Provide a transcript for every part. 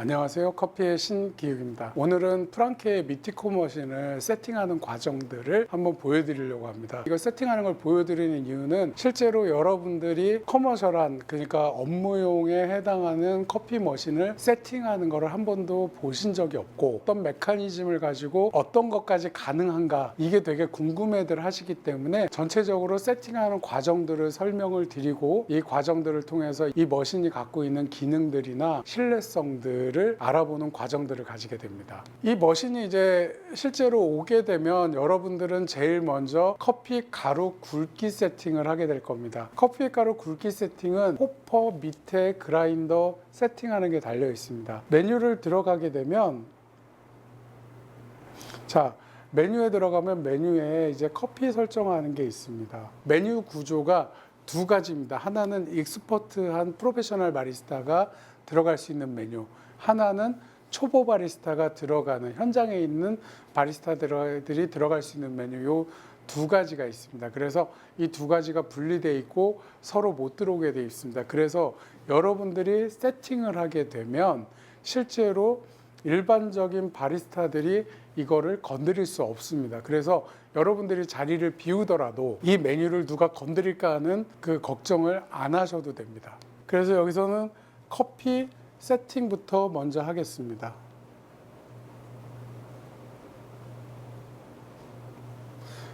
안녕하세요. 커피의 신기욱입니다. 오늘은 프랑케의 미티코 머신을 세팅하는 과정들을 한번 보여드리려고 합니다. 이걸 세팅하는 걸 보여드리는 이유는 실제로 여러분들이 커머셜한 그러니까 업무용에 해당하는 커피 머신을 세팅하는 것을 한 번도 보신 적이 없고 어떤 메커니즘을 가지고 어떤 것까지 가능한가 이게 되게 궁금해들 하시기 때문에 전체적으로 세팅하는 과정들을 설명을 드리고 이 과정들을 통해서 이 머신이 갖고 있는 기능들이나 신뢰성들 을 알아보는 과정들을 가지게 됩니다. 이 머신이 이제 실제로 오게 되면 여러분들은 제일 먼저 커피 가루 굵기 세팅을 하게 될 겁니다. 커피 가루 굵기 세팅은 호퍼 밑에 그라인더 세팅하는 게 달려 있습니다. 메뉴를 들어가게 되면 자, 메뉴에 들어가면 메뉴에 이제 커피 설정하는 게 있습니다. 메뉴 구조가 두 가지입니다. 하나는 익스퍼트한 프로페셔널 바리스타가 들어갈 수 있는 메뉴. 하나는 초보 바리스타가 들어가는 현장에 있는 바리스타들이 들어갈 수 있는 메뉴. 요 두 가지가 있습니다. 그래서 이 두 가지가 분리되어 있고 서로 못 들어오게 되어 있습니다. 그래서 여러분들이 세팅을 하게 되면 실제로 일반적인 바리스타들이 이거를 건드릴 수 없습니다. 그래서 여러분들이 자리를 비우더라도 이 메뉴를 누가 건드릴까 하는 그 걱정을 안 하셔도 됩니다. 그래서 여기서는 커피 세팅부터 먼저 하겠습니다.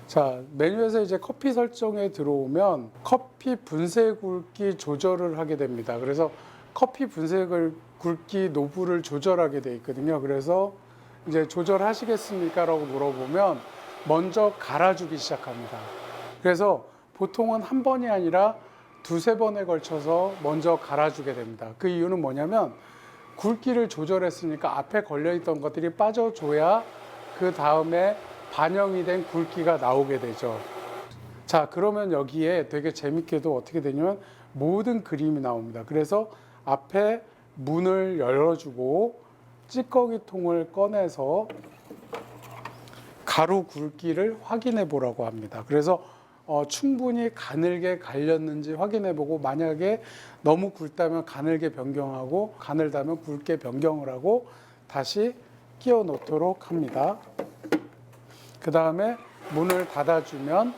자, 메뉴에서 이제 커피 설정에 들어오면 커피 분쇄 굵기 조절을 하게 됩니다. 그래서 커피 분쇄 굵기 노브를 조절하게 돼 있거든요. 그래서 이제 조절하시겠습니까? 라고 물어보면 먼저 갈아주기 시작합니다. 그래서 보통은 한 번이 아니라 두세 번에 걸쳐서 먼저 갈아주게 됩니다. 그 이유는 뭐냐면 굵기를 조절했으니까 앞에 걸려있던 것들이 빠져줘야 그 다음에 반영이 된 굵기가 나오게 되죠. 자, 그러면 여기에 되게 재밌게도 어떻게 되냐면 모든 그림이 나옵니다. 그래서 앞에 문을 열어주고 찌꺼기 통을 꺼내서 가루 굵기를 확인해 보라고 합니다. 그래서 어, 충분히 가늘게 갈렸는지 확인해 보고 만약에 너무 굵다면 가늘게 변경하고 가늘다면 굵게 변경을 하고 다시 끼워 놓도록 합니다. 그 다음에 문을 닫아주면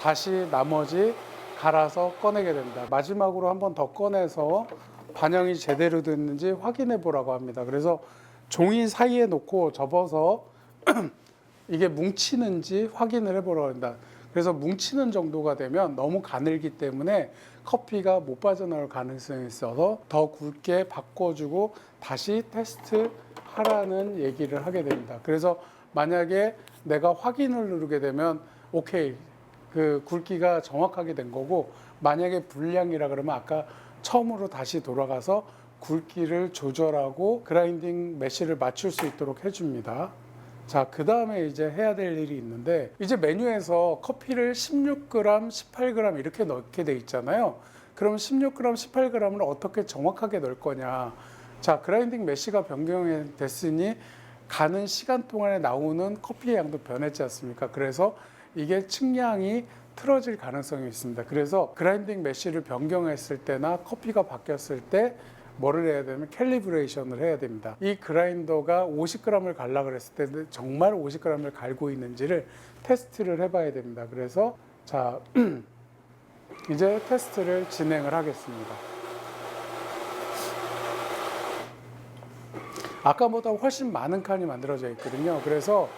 다시 나머지 갈아서 꺼내게 됩니다. 마지막으로 한 번 더 꺼내서 반영이 제대로 됐는지 확인해 보라고 합니다. 그래서 종이 사이에 놓고 접어서 이게 뭉치는지 확인을 해 보라고 합니다. 그래서 뭉치는 정도가 되면 너무 가늘기 때문에 커피가 못 빠져나올 가능성이 있어서 더 굵게 바꿔주고 다시 테스트 하라는 얘기를 하게 됩니다. 그래서 만약에 내가 확인을 누르게 되면 오케이 그 굵기가 정확하게 된 거고 만약에 불량이라 그러면 아까 처음으로 다시 돌아가서 굵기를 조절하고 그라인딩 메쉬를 맞출 수 있도록 해줍니다. 자, 그 다음에 이제 해야 될 일이 있는데, 이제 메뉴에서 커피를 16g, 18g 이렇게 넣게 돼 있잖아요. 그럼 16g, 18g을 어떻게 정확하게 넣을 거냐. 자, 그라인딩 메쉬가 변경이 됐으니 가는 시간 동안에 나오는 커피의 양도 변했지 않습니까? 그래서 이게 측량이 틀어질 가능성이 있습니다. 그래서 그라인딩 메쉬를 변경했을 때나 커피가 바뀌었을 때 뭐를 해야 되면 캘리브레이션을 해야 됩니다. 이 그라인더가 50g을 갈라 그랬을 때 정말 50g을 갈고 있는지를 테스트를 해봐야 됩니다. 그래서 자 이제 테스트를 진행을 하겠습니다. 아까보다 훨씬 많은 칸이 만들어져 있거든요. 그래서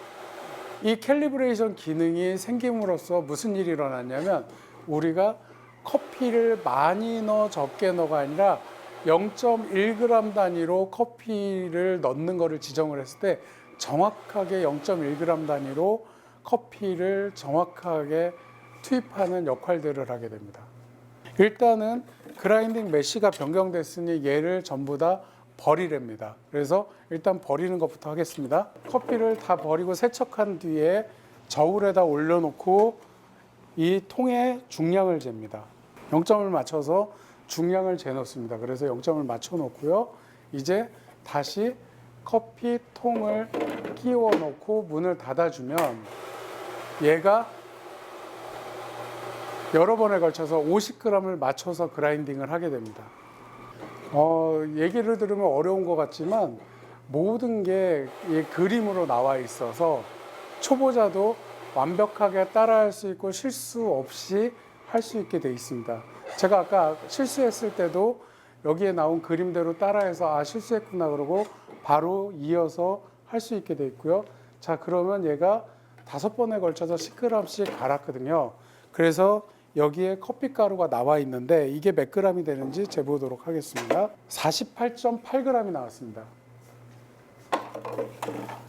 이 캘리브레이션 기능이 생김으로써 무슨 일이 일어났냐면 우리가 커피를 많이 넣어 적게 넣어가 아니라 0.1g 단위로 커피를 넣는 거를 지정을 했을 때 정확하게 0.1g 단위로 커피를 정확하게 투입하는 역할들을 하게 됩니다. 일단은 그라인딩 메쉬가 변경됐으니 얘를 전부 다 버리랍니다. 그래서 일단 버리는 것부터 하겠습니다. 커피를 다 버리고 세척한 뒤에 저울에다 올려놓고 이 통에 중량을 잽니다. 0점을 맞춰서 중량을 재놓습니다. 그래서 0점을 맞춰 놓고요. 이제 다시 커피 통을 끼워 놓고 문을 닫아주면 얘가 여러 번에 걸쳐서 50g을 맞춰서 그라인딩을 하게 됩니다. 어, 얘기를 들으면 어려운 것 같지만 모든 게이 그림으로 나와 있어서 초보자도 완벽하게 따라할 수 있고 실수 없이 할 수 있게 돼 있습니다. 제가 아까 실수했을 때도 여기에 나온 그림대로 따라해서 아 실수했구나 그러고 바로 이어서 할 수 있게 돼 있고요. 자 그러면 얘가 다섯 번에 걸쳐서 10g씩 갈았거든요. 그래서 여기에 커피 가루가 나와 있는데 이게 몇 g이 되는지 재보도록 하겠습니다. 48.8g이 나왔습니다.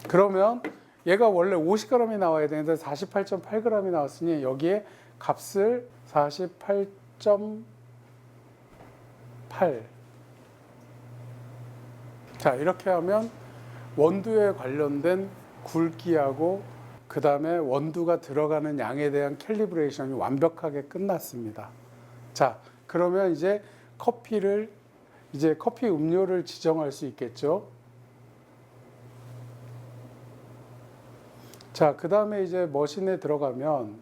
그러면 얘가 원래 50g이 나와야 되는데 48.8g이 나왔으니 여기에 값을 48.8 자, 이렇게 하면 원두에 관련된 굵기하고 그 다음에 원두가 들어가는 양에 대한 캘리브레이션이 완벽하게 끝났습니다. 자, 그러면 이제 커피를 이제 커피 음료를 지정할 수 있겠죠. 자, 그 다음에 이제 머신에 들어가면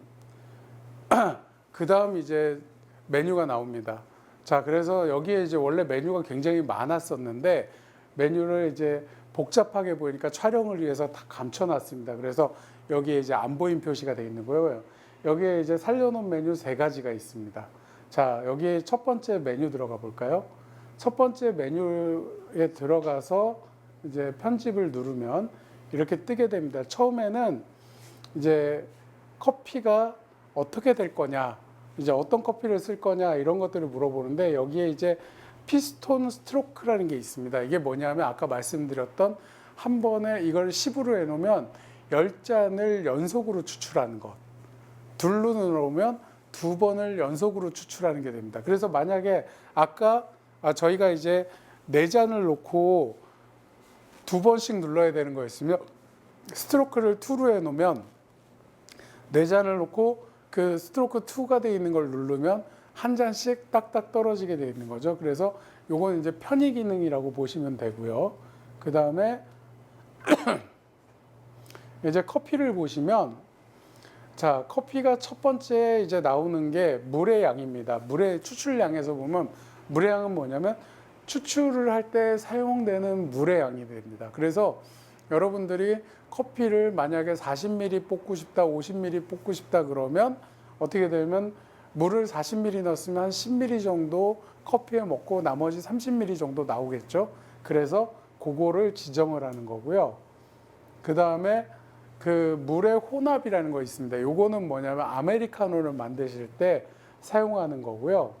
그 다음 이제 메뉴가 나옵니다. 자, 그래서 여기에 이제 원래 메뉴가 굉장히 많았었는데 메뉴를 이제 복잡하게 보이니까 촬영을 위해서 다 감춰놨습니다. 그래서 여기에 이제 안 보인 표시가 되어 있는 거예요. 여기에 이제 살려놓은 메뉴 세 가지가 있습니다. 자, 여기에 첫 번째 메뉴 들어가 볼까요? 첫 번째 메뉴에 들어가서 이제 편집을 누르면 이렇게 뜨게 됩니다. 처음에는 이제 커피가 어떻게 될 거냐, 이제 어떤 커피를 쓸 거냐 이런 것들을 물어보는데 여기에 이제 피스톤 스트로크라는 게 있습니다. 이게 뭐냐면 아까 말씀드렸던 한 번에 이걸 10으로 해놓으면 10잔을 연속으로 추출하는 것. 둘로 넣으면 두 번을 연속으로 추출하는 게 됩니다. 그래서 만약에 아까 아, 저희가 이제 네 잔을 놓고 두 번씩 눌러야 되는 거였으면 스트로크를 2로 해놓으면 네 잔을 놓고 그 스트로크 2가 돼 있는 걸 누르면 한 잔씩 딱딱 떨어지게 돼 있는 거죠. 그래서 요건 이제 편의 기능이라고 보시면 되고요. 그 다음에 이제 커피를 보시면 자 커피가 첫 번째 이제 나오는 게 물의 양입니다. 물의 추출량에서 보면 물의 양은 뭐냐면 추출을 할 때 사용되는 물의 양이 됩니다. 그래서 여러분들이 커피를 만약에 40ml 뽑고 싶다, 50ml 뽑고 싶다 그러면 어떻게 되면 물을 40ml 넣었으면 한 10ml 정도 커피에 먹고 나머지 30ml 정도 나오겠죠. 그래서 그거를 지정을 하는 거고요. 그 다음에 그 물의 혼합이라는 거 있습니다. 요거는 뭐냐면 아메리카노를 만드실 때 사용하는 거고요.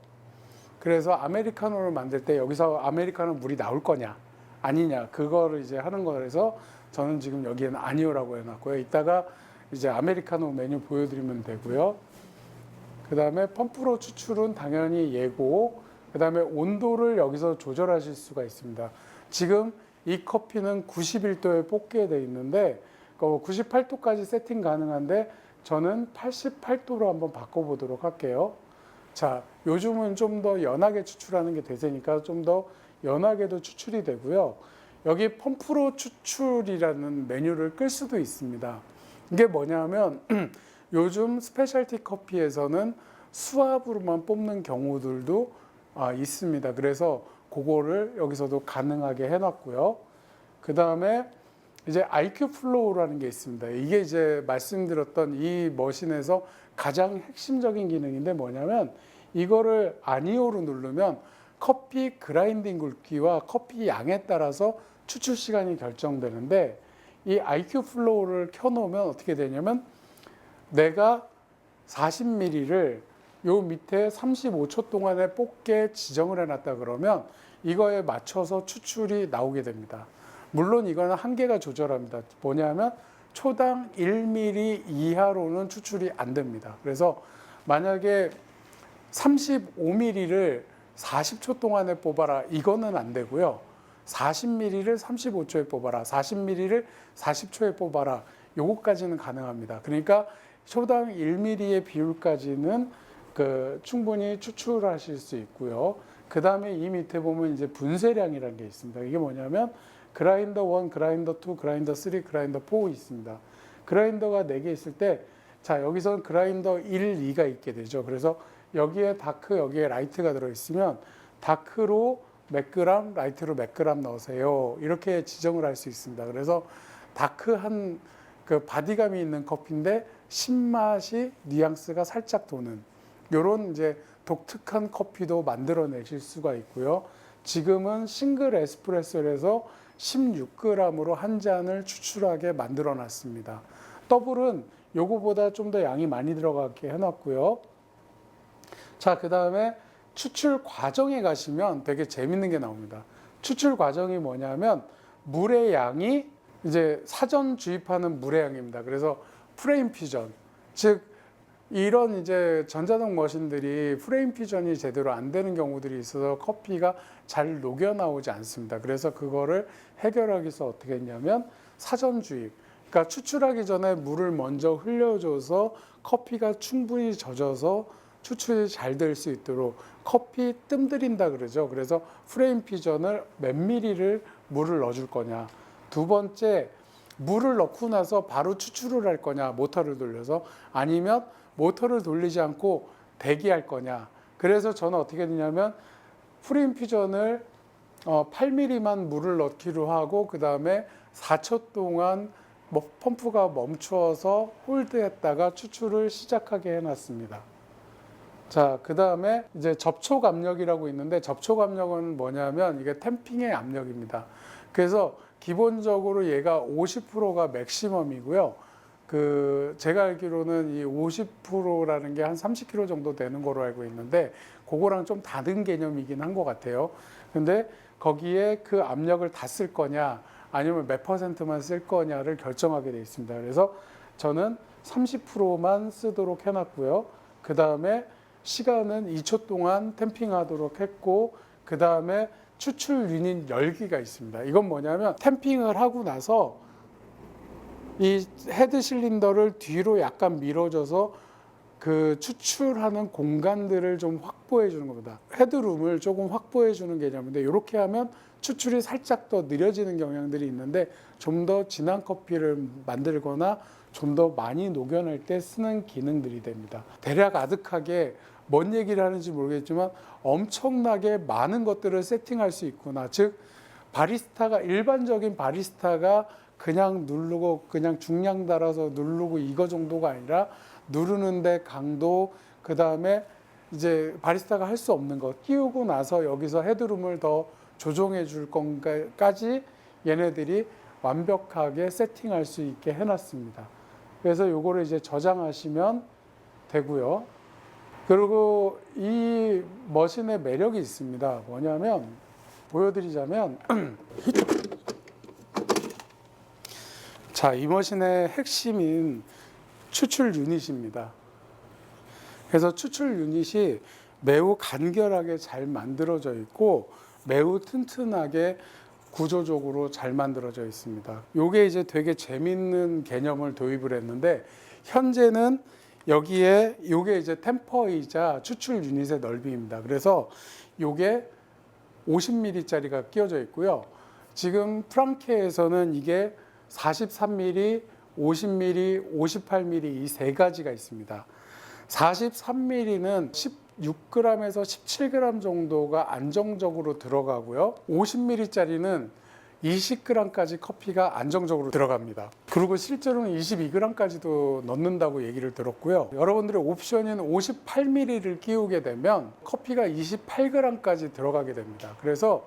그래서 아메리카노를 만들 때 여기서 아메리카노 물이 나올 거냐 아니냐 그거를 이제 하는 거라서 저는 지금 여기에는 아니오라고 해놨고요. 이따가 이제 아메리카노 메뉴 보여드리면 되고요. 그 다음에 펌프로 추출은 당연히 예고, 그 다음에 온도를 여기서 조절하실 수가 있습니다. 지금 이 커피는 91도에 뽑게 돼 있는데 98도까지 세팅 가능한데 저는 88도로 한번 바꿔보도록 할게요. 자, 요즘은 좀 더 연하게 추출하는 게 대세니까 좀 더 연하게도 추출이 되고요. 여기 펌프로 추출이라는 메뉴를 끌 수도 있습니다. 이게 뭐냐면 요즘 스페셜티 커피에서는 수압으로만 뽑는 경우들도 아, 있습니다. 그래서 그거를 여기서도 가능하게 해놨고요. 그 다음에 이제 IQ 플로우라는 게 있습니다. 이게 이제 말씀드렸던 이 머신에서 가장 핵심적인 기능인데 뭐냐면 이거를 아니오로 누르면 커피 그라인딩 굵기와 커피 양에 따라서 추출 시간이 결정되는데 이 IQ 플로우를 켜놓으면 어떻게 되냐면 내가 40ml를 요 밑에 35초 동안에 뽑게 지정을 해놨다 그러면 이거에 맞춰서 추출이 나오게 됩니다. 물론 이거는 한계가 조절합니다. 뭐냐면 초당 1ml 이하로는 추출이 안 됩니다. 그래서 만약에 35ml를 40초 동안에 뽑아라 이거는 안 되고요. 40ml를 35초에 뽑아라. 40ml를 40초에 뽑아라. 요거까지는 가능합니다. 그러니까 초당 1ml의 비율까지는 그 충분히 추출하실 수 있고요. 그 다음에 이 밑에 보면 이제 분쇄량이라는 게 있습니다. 이게 뭐냐면 그라인더 1, 그라인더 2, 그라인더 3, 그라인더 4 있습니다. 그라인더가 4개 있을 때, 자, 여기서는 그라인더 1, 2가 있게 되죠. 그래서 여기에 다크, 여기에 라이트가 들어있으면 다크로 몇 그램, 라이트로 몇 그램 넣으세요. 이렇게 지정을 할 수 있습니다. 그래서 다크한 그 바디감이 있는 커피인데 신맛이 뉘앙스가 살짝 도는 이런 이제 독특한 커피도 만들어내실 수가 있고요. 지금은 싱글 에스프레소에서 16g으로 한 잔을 추출하게 만들어 놨습니다. 더블은 요거보다 좀 더 양이 많이 들어가게 해놨고요. 자, 그 다음에 추출 과정에 가시면 되게 재밌는 게 나옵니다. 추출 과정이 뭐냐면 물의 양이 이제 사전 주입하는 물의 양입니다. 그래서 프레임 피전, 즉 이런 이제 전자동 머신들이 프레임 피전이 제대로 안 되는 경우들이 있어서 커피가 잘 녹여 나오지 않습니다. 그래서 그거를 해결하기 위해서 어떻게 했냐면 사전 주입. 그러니까 추출하기 전에 물을 먼저 흘려줘서 커피가 충분히 젖어서 추출이 잘 될 수 있도록 커피 뜸들인다 그러죠. 그래서 프레임 피전을 몇 미리를 물을 넣어줄 거냐. 두 번째 물을 넣고 나서 바로 추출을 할 거냐 모터를 돌려서 아니면 모터를 돌리지 않고 대기할 거냐. 그래서 저는 어떻게 되냐면 프레임 피전을 어, 8mm만 물을 넣기로 하고 그 다음에 4초 동안 뭐 펌프가 멈추어서 홀드했다가 추출을 시작하게 해놨습니다. 자, 그 다음에 이제 접촉 압력이라고 있는데 접촉 압력은 뭐냐면 이게 템핑의 압력입니다. 그래서 기본적으로 얘가 50%가 맥시멈이고요. 그 제가 알기로는 이 50%라는 게 한 30kg 정도 되는 거로 알고 있는데 그거랑 좀 다른 개념이긴 한 것 같아요. 근데 거기에 그 압력을 다 쓸 거냐 아니면 몇 퍼센트만 쓸 거냐를 결정하게 돼 있습니다. 그래서 저는 30%만 쓰도록 해놨고요. 그 다음에 시간은 2초 동안 템핑하도록 했고 그 다음에 추출 유닛 열기가 있습니다. 이건 뭐냐면 템핑을 하고 나서 이 헤드 실린더를 뒤로 약간 밀어줘서 그 추출하는 공간들을 좀 확보해 주는 겁니다. 헤드룸을 조금 확보해 주는 개념인데 이렇게 하면 추출이 살짝 더 느려지는 경향들이 있는데 좀 더 진한 커피를 만들거나 좀 더 많이 녹여낼 때 쓰는 기능들이 됩니다. 대략 아득하게 뭔 얘기를 하는지 모르겠지만 엄청나게 많은 것들을 세팅할 수 있구나. 즉 바리스타가 일반적인 바리스타가 그냥 누르고 그냥 중량 달아서 누르고 이거 정도가 아니라 누르는데 강도 그 다음에 이제 바리스타가 할 수 없는 것 끼우고 나서 여기서 헤드룸을 더 조정해 줄 건가까지 얘네들이 완벽하게 세팅할 수 있게 해놨습니다. 그래서 요거를 이제 저장하시면 되고요. 그리고 이 머신의 매력이 있습니다. 뭐냐면 보여드리자면 자, 이 머신의 핵심인 추출 유닛입니다. 그래서 추출 유닛이 매우 간결하게 잘 만들어져 있고 매우 튼튼하게 구조적으로 잘 만들어져 있습니다. 요게 이제 되게 재밌는 개념을 도입을 했는데 현재는 여기에 요게 이제 템퍼이자 추출 유닛의 넓이입니다. 그래서 요게 50mm짜리가 끼워져 있고요. 지금 프랑케에서는 이게 43mm, 50mm, 58mm 이 세 가지가 있습니다. 43mm는 16g에서 17g 정도가 안정적으로 들어가고요. 50mm짜리는 20g까지 커피가 안정적으로 들어갑니다. 그리고 실제로는 22g까지도 넣는다고 얘기를 들었고요. 여러분들의 옵션인 58mm를 끼우게 되면 커피가 28g까지 들어가게 됩니다. 그래서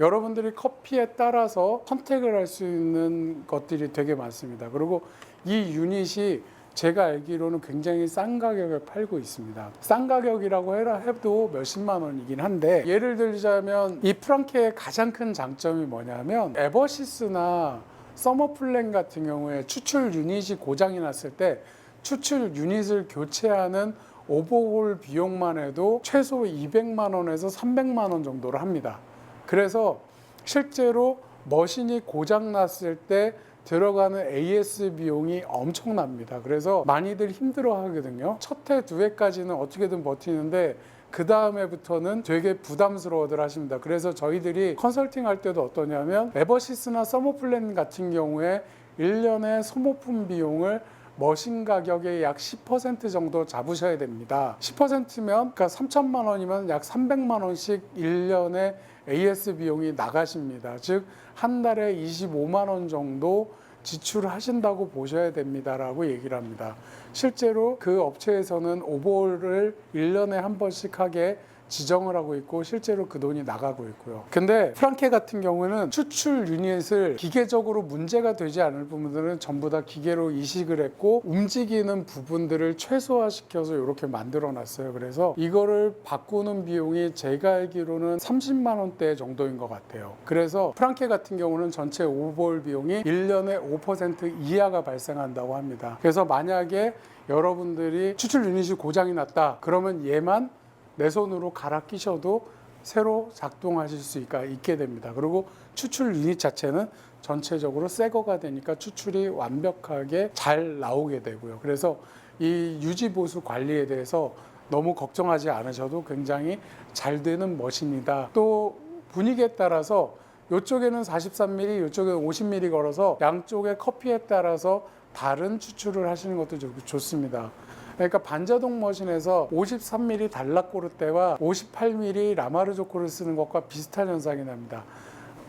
여러분들이 커피에 따라서 선택을 할 수 있는 것들이 되게 많습니다. 그리고 이 유닛이 제가 알기로는 굉장히 싼 가격에 팔고 있습니다. 싼 가격이라고 해라 해도 몇십만 원이긴 한데 예를 들자면 이 프랑케의 가장 큰 장점이 뭐냐면 에버시스나 서머플랜 같은 경우에 추출 유닛이 고장이 났을 때 추출 유닛을 교체하는 오버홀 비용만 해도 최소 200만 원에서 300만 원 정도를 합니다. 그래서 실제로 머신이 고장 났을 때 들어가는 AS 비용이 엄청납니다. 그래서 많이들 힘들어 하거든요. 첫 해, 두 해까지는 어떻게든 버티는데 그 다음에부터는 되게 부담스러워들 하십니다. 그래서 저희들이 컨설팅 할 때도 어떠냐면 에버시스나 서머플랜 같은 경우에 1년에 소모품 비용을 머신 가격의 약 10% 정도 잡으셔야 됩니다. 10%면 그러니까 3천만 원이면 약 300만 원씩 1년에 AS 비용이 나가십니다. 즉 한 달에 25만 원 정도 지출하신다고 보셔야 됩니다라고 얘기를 합니다. 실제로 그 업체에서는 오버홀을 1년에 한 번씩 하게 지정을 하고 있고 실제로 그 돈이 나가고 있고요. 근데 프랑케 같은 경우는 추출 유닛을 기계적으로 문제가 되지 않을 부분들은 전부 다 기계로 이식을 했고 움직이는 부분들을 최소화시켜서 이렇게 만들어 놨어요. 그래서 이거를 바꾸는 비용이 제가 알기로는 30만 원대 정도인 것 같아요. 그래서 프랑케 같은 경우는 전체 오버홀 비용이 1년에 5% 이하가 발생한다고 합니다. 그래서 만약에 여러분들이 추출 유닛이 고장이 났다. 그러면 얘만 내 손으로 갈아 끼셔도 새로 작동하실 수 있게 됩니다. 그리고 추출 유닛 자체는 전체적으로 새 거가 되니까 추출이 완벽하게 잘 나오게 되고요. 그래서 이 유지 보수 관리에 대해서 너무 걱정하지 않으셔도 굉장히 잘 되는 머신이다. 또 분위기에 따라서 이쪽에는 43mm, 이쪽에는 50mm 걸어서 양쪽의 커피에 따라서 다른 추출을 하시는 것도 좋- 좋습니다. 그러니까 반자동 머신에서 53mm 달락고르테와 58mm 라마르조코를 쓰는 것과 비슷한 현상이 납니다.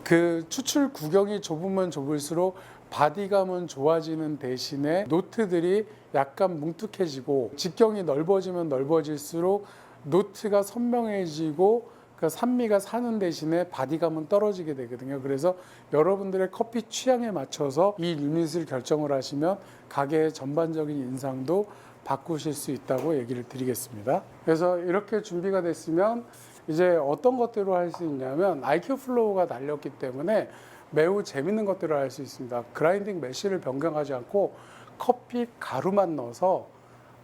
그 추출 구경이 좁으면 좁을수록 바디감은 좋아지는 대신에 노트들이 약간 뭉툭해지고 직경이 넓어지면 넓어질수록 노트가 선명해지고 그 산미가 사는 대신에 바디감은 떨어지게 되거든요. 그래서 여러분들의 커피 취향에 맞춰서 이 유닛을 결정을 하시면 가게의 전반적인 인상도 바꾸실 수 있다고 얘기를 드리겠습니다. 그래서 이렇게 준비가 됐으면 이제 어떤 것들을 할수 있냐면 IQ 플로우가 달렸기 때문에 매우 재밌는 것들을 할 수 있습니다. 그라인딩 메쉬를 변경하지 않고 커피 가루만 넣어서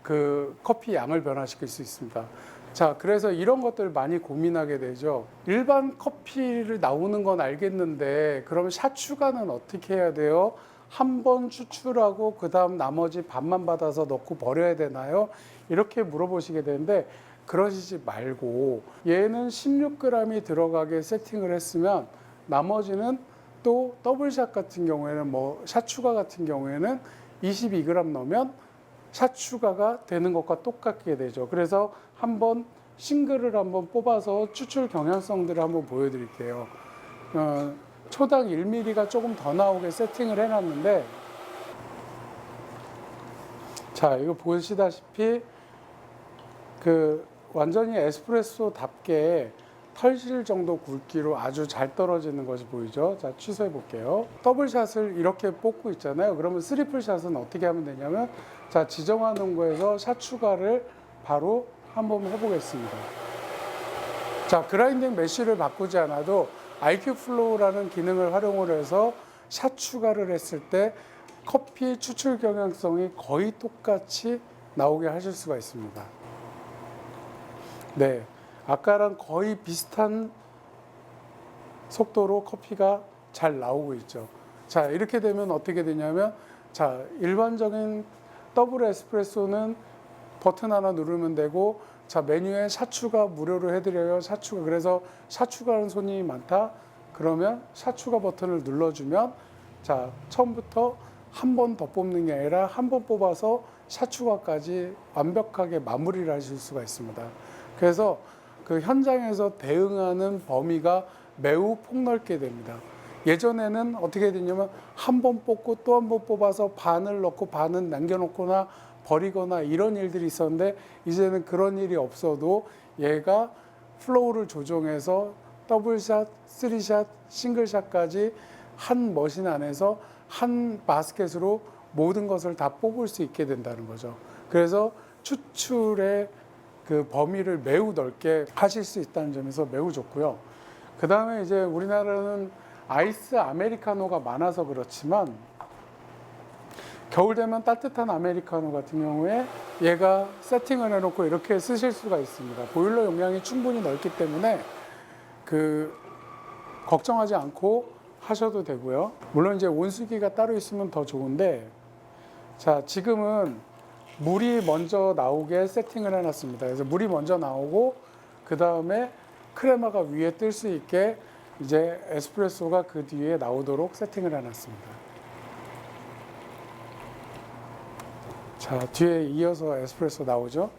그 커피 양을 변화시킬 수 있습니다. 자, 그래서 이런 것들 많이 고민하게 되죠. 일반 커피를 나오는 건 알겠는데, 그러면 샷 추가는 어떻게 해야 돼요? 한 번 추출하고 그 다음 나머지 반만 받아서 넣고 버려야 되나요? 이렇게 물어보시게 되는데 그러시지 말고 얘는 16g이 들어가게 세팅을 했으면 나머지는 또 더블샷 같은 경우에는 뭐 샷 추가 같은 경우에는 22g 넣으면 샷 추가가 되는 것과 똑같게 되죠. 그래서 한번 싱글을 한번 뽑아서 추출 경향성들을 한번 보여드릴게요. 어, 초당 1mm가 조금 더 나오게 세팅을 해놨는데 자 이거 보시다시피 그 완전히 에스프레소답게 털실 정도 굵기로 아주 잘 떨어지는 것이 보이죠? 자, 취소해 볼게요. 더블샷을 이렇게 뽑고 있잖아요. 그러면 스리플샷은 어떻게 하면 되냐면, 자, 지정하는 거에서 샷 추가를 바로 한번 해보겠습니다. 자, 그라인딩 메쉬를 바꾸지 않아도 IQ 플로우라는 기능을 활용을 해서 샷 추가를 했을 때 커피 추출 경향성이 거의 똑같이 나오게 하실 수가 있습니다. 네. 아까랑 거의 비슷한 속도로 커피가 잘 나오고 있죠. 자, 이렇게 되면 어떻게 되냐면, 자, 일반적인 더블 에스프레소는 버튼 하나 누르면 되고, 자, 메뉴에 샷추가 무료로 해드려요. 샷추가. 그래서 샷추가하는 손님이 많다. 그러면 샷추가 버튼을 눌러주면, 자, 처음부터 한 번 더 뽑는 게 아니라 한 번 뽑아서 샷추가까지 완벽하게 마무리를 하실 수가 있습니다. 그래서 그 현장에서 대응하는 범위가 매우 폭넓게 됩니다. 예전에는 어떻게 되냐면 한 번 뽑고 또 한 번 뽑아서 반을 넣고 반은 남겨놓거나 버리거나 이런 일들이 있었는데 이제는 그런 일이 없어도 얘가 플로우를 조정해서 더블샷, 쓰리샷, 싱글샷까지 한 머신 안에서 한 바스켓으로 모든 것을 다 뽑을 수 있게 된다는 거죠. 그래서 추출의 그 범위를 매우 넓게 하실 수 있다는 점에서 매우 좋고요. 그 다음에 이제 우리나라는 아이스 아메리카노가 많아서 그렇지만 겨울 되면 따뜻한 아메리카노 같은 경우에 얘가 세팅을 해놓고 이렇게 쓰실 수가 있습니다. 보일러 용량이 충분히 넓기 때문에 그 걱정하지 않고 하셔도 되고요. 물론 이제 온수기가 따로 있으면 더 좋은데 자 지금은 물이 먼저 나오게 세팅을 해놨습니다. 그래서 물이 먼저 나오고 그 다음에 크레마가 위에 뜰 수 있게 이제 에스프레소가 그 뒤에 나오도록 세팅을 해놨습니다. 자 뒤에 이어서 에스프레소 나오죠.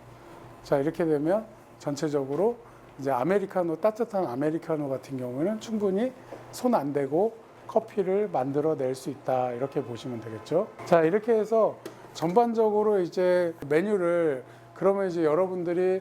자 이렇게 되면 전체적으로 이제 아메리카노 따뜻한 아메리카노 같은 경우는 충분히 손 안 대고 커피를 만들어 낼 수 있다 이렇게 보시면 되겠죠. 자 이렇게 해서 전반적으로 이제 메뉴를 그러면 이제 여러분들이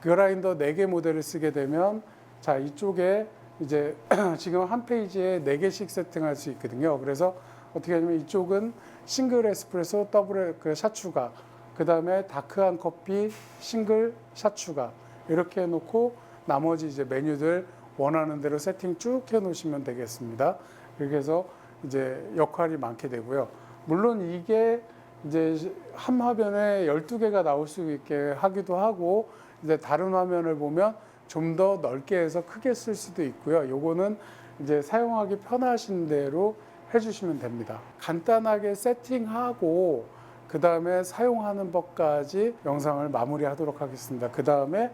그라인더 4개 모델을 쓰게 되면 자 이쪽에 이제 지금 한 페이지에 4개씩 세팅할 수 있거든요. 그래서 어떻게 하냐면 이쪽은 싱글 에스프레소 더블 그 샷추가 그 다음에 다크한 커피 싱글 샷추가 이렇게 해놓고 나머지 이제 메뉴들 원하는 대로 세팅 쭉 해놓으시면 되겠습니다. 그렇게 해서 이제 역할이 많게 되고요. 물론 이게 이제 한 화면에 12개가 나올 수 있게 하기도 하고 이제 다른 화면을 보면 좀 더 넓게 해서 크게 쓸 수도 있고요. 요거는 이제 사용하기 편하신 대로 해주시면 됩니다. 간단하게 세팅하고 그 다음에 사용하는 법까지 영상을 마무리하도록 하겠습니다. 그 다음에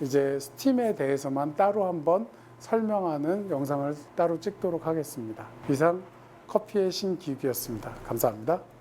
이제 스팀에 대해서만 따로 한번 설명하는 영상을 따로 찍도록 하겠습니다. 이상 커피의 신기욱이었습니다. 감사합니다.